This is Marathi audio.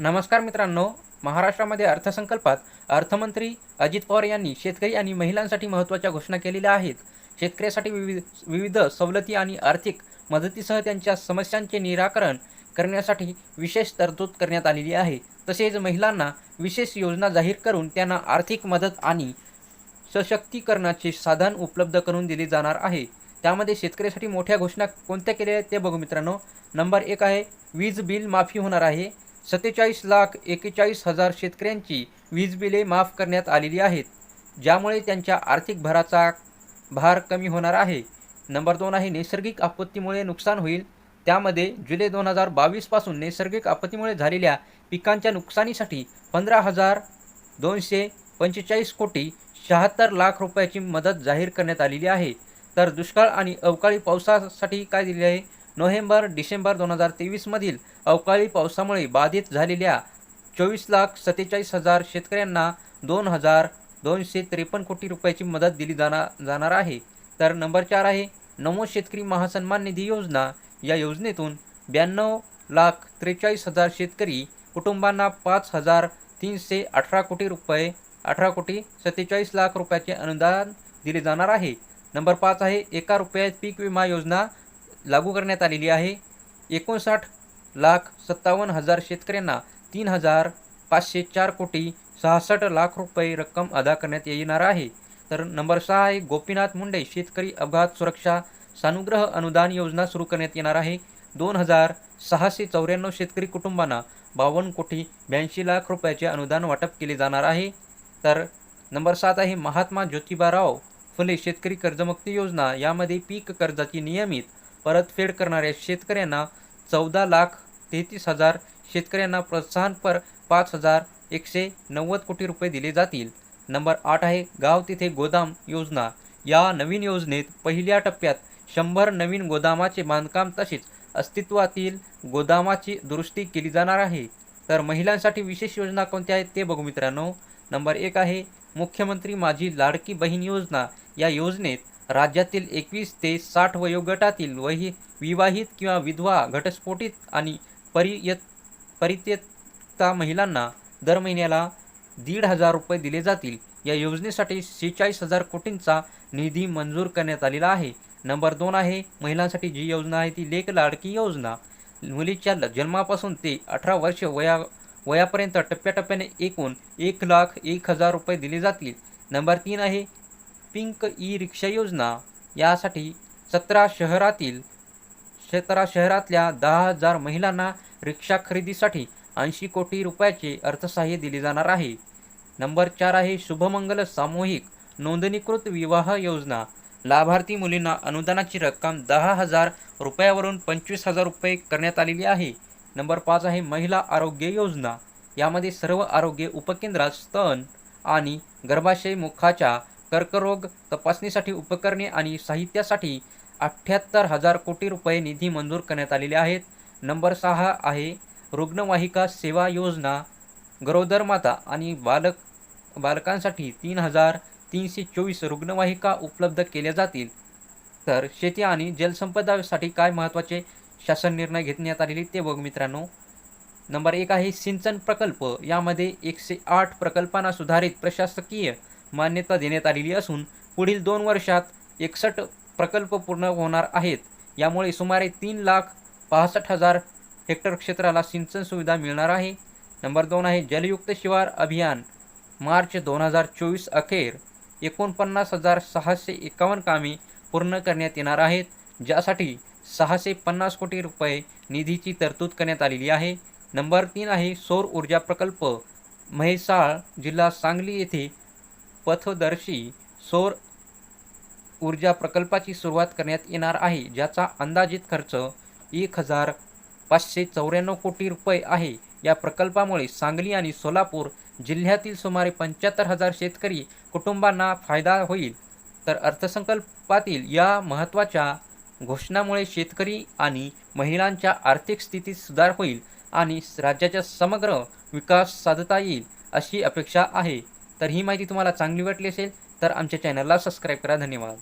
नमस्कार मित्रांनो महाराष्ट्रामध्ये अर्थसंकल्पात अर्थमंत्री अजित पवार यांनी शेतकरी आणि महिलांसाठी महत्त्वाच्या घोषणा केलेल्या आहेत. शेतकऱ्यासाठी विविध विविध सवलती आणि आर्थिक मदतीसह त्यांच्या समस्यांचे निराकरण करण्यासाठी विशेष तरतूद करण्यात आलेली आहे. तसेच महिलांना विशेष योजना जाहीर करून त्यांना आर्थिक मदत आणि सशक्तीकरणाचे साधन उपलब्ध करून दिले जाणार आहे. त्यामध्ये शेतकऱ्यासाठी मोठ्या घोषणा कोणत्या केल्या आहेत ते बघू मित्रांनो. नंबर एक आहे वीज बिल माफी होणार आहे. सत्तेचाळीस लाख एकेचाळीस हजार शेतकऱ्यांची वीज बिले माफ करण्यात आलेली आहेत ज्यामुळे त्यांच्या आर्थिक भराचा भार कमी होणार आहे. नंबर दोन आहे नैसर्गिक आपत्तीमुळे नुकसान होईल. त्यामध्ये जुलै दोन हजार बावीसपासून नैसर्गिक आपत्तीमुळे झालेल्या पिकांच्या नुकसानीसाठी पंधरा हजार दोनशे पंचेचाळीस कोटी शहात्तर लाख रुपयाची मदत जाहीर करण्यात आलेली आहे. तर दुष्काळ आणि अवकाळी पावसासाठी काय दिले आहे? नोव्हेंबर डिसेंबर दोन हजार तेवीसमधील अवकाळी पावसामुळे बाधित झालेल्या चोवीस लाख सत्तेचाळीस हजार शेतकऱ्यांना दोन हजार दोनशे त्रेपन्न कोटी रुपयाची मदत दिली जाणार जाणार आहे. तर नंबर चार आहे नमो शेतकरी महासन्मान निधी योजना. या योजनेतून ब्याण्णव लाख त्रेचाळीस हजार शेतकरी कुटुंबांना पाच हजार तीनशे अठरा कोटी रुपये अठरा कोटी सत्तेचाळीस लाख रुपयाचे अनुदान दिले जाणार आहे. नंबर पाच आहे एका रुपयात पीक विमा योजना लागू करण्यात आलेली आहे. एकोणसाठ लाख सत्तावन्न हजार शेतकऱ्यांना तीन हजार पाचशे चार कोटी सहासष्ट लाख रुपये रक्कम अदा करण्यात येणार आहे. तर नंबर सहा आहे गोपीनाथ मुंडे शेतकरी अपघात सुरक्षा सानुग्रह अनुदान योजना सुरू करण्यात येणार आहे. दोन हजार सहाशे चौऱ्याण्णव शेतकरी कुटुंबांना बावन्न कोटी ब्याऐंशी लाख रुपयाचे अनुदान वाटप केले जाणार आहे. तर नंबर सात आहे महात्मा ज्योतिबाराव फुले शेतकरी कर्जमुक्ती योजना. यामध्ये पीक कर्जाची नियमित परतफेड करणाऱ्या शेतकऱ्यांना चौदा लाख तेहतीस हजार शेतकऱ्यांना प्रोत्साहनपर पाच हजार एकशे नव्वद कोटी रुपये दिले जातील. नंबर आठ आहे गाव तिथे गोदाम योजना. या नवीन योजनेत पहिल्या टप्प्यात शंभर नवीन गोदामाचे बांधकाम तसेच अस्तित्वातील गोदामाची दुरुस्ती केली जाणार आहे. तर महिलांसाठी विशेष योजना कोणत्या आहेत ते बघू मित्रांनो. नंबर एक आहे मुख्यमंत्री माझी लाडकी बहीण योजना या योजनेत राज्यातील एकवीस ते साठ वयोगटातील वही विवाहित किंवा विधवा घटस्फोटित आणि परियत परित्यक्ता महिलांना दर महिन्याला दीड हजार रुपये दिले जातील. या योजनेसाठी सेहेचाळीस हजार कोटींचा निधी मंजूर करण्यात आलेला आहे. नंबर दोन आहे महिलांसाठी जी योजना आहे ती लेख लाडकी योजना. मुलीच्या जन्मापासून ते अठरा वर्ष वया वयापर्यंत टप्प्याटप्प्याने एकूण एक लाख एक हजार रुपये दिले जातील. नंबर तीन आहे पिंक ई रिक्षा योजना. यासाठी सतरा शहरातील सतरा शहरातल्या दहा हजार महिलांना रिक्षा खरेदीसाठी ऐंशी कोटी रुपयाचे अर्थसहाय्य दिले जाणार आहे. नंबर चार आहे शुभमंगल सामूहिक नोंदणीकृत विवाह योजना. लाभार्थी मुलींना अनुदानाची रक्कम दहा हजार रुपयावरून पंचवीस हजार रुपये करण्यात आलेली आहे. नंबर पाच आहे महिला आरोग्य योजना. यामध्ये सर्व आरोग्य उपकेंद्रात स्तन आणि गर्भाशय मुखाच्या कर्करोग तपासणीसाठी उपकरणे आणि साहित्यासाठी अठ्ठ्याहत्तर हजार कोटी रुपये निधी मंजूर करण्यात आलेले आहेत. नंबर सहा आहे रुग्णवाहिका सेवा योजना. गरोदर माता आणि बालक बालकांसाठी तीन हजार तीनशे चोवीस रुग्णवाहिका उपलब्ध केल्या जातील. तर शेती आणि जलसंपदासाठी काय महत्त्वाचे शासन निर्णय घेण्यात आलेले ते बघ मित्रांनो. नंबर एक आहे सिंचन प्रकल्प. यामध्ये एकशे आठ प्रकल्पांना सुधारित प्रशासकीय मान्यता देण्यात आलेली असून पुढील दोन वर्षात एकसष्ट प्रकल्प पूर्ण होणार आहेत. यामुळे सुमारे तीन लाख पासष्ट हजार हेक्टर क्षेत्राला सिंचन सुविधा मिळणार आहे. नंबर दोन आहे जलयुक्त शिवार अभियान. मार्च दोन हजार चोवीस अखेर एकोणपन्नास हजार सहाशे एकावन्न कामे पूर्ण करण्यात येणार आहेत. ज्यासाठी सहाशे पन्नास कोटी रुपये निधीची तरतूद करण्यात आलेली आहे. नंबर तीन आहे सौर ऊर्जा प्रकल्प म्हैसाळ जिल्हा सांगली येथे पथदर्शी सौर ऊर्जा प्रकल्पाची सुरुवात करण्यात येणार आहे ज्याचा अंदाजित खर्च एक हजार पाचशे चौऱ्याण्णव कोटी रुपये आहे. या प्रकल्पामुळे सांगली आणि सोलापूर जिल्ह्यातील सुमारे पंच्याहत्तर हजार शेतकरी कुटुंबांना फायदा होईल. तर अर्थसंकल्पातील या महत्त्वाच्या घोषणामुळे शेतकरी आणि महिलांच्या आर्थिक स्थितीत सुधार होईल आणि राज्याचा समग्र विकास साधता येईल अशी अपेक्षा आहे. तर ही माहिती तुम्हाला चांगली वाटली असेल तर आमच्या चॅनलला सबस्क्राईब करा. धन्यवाद.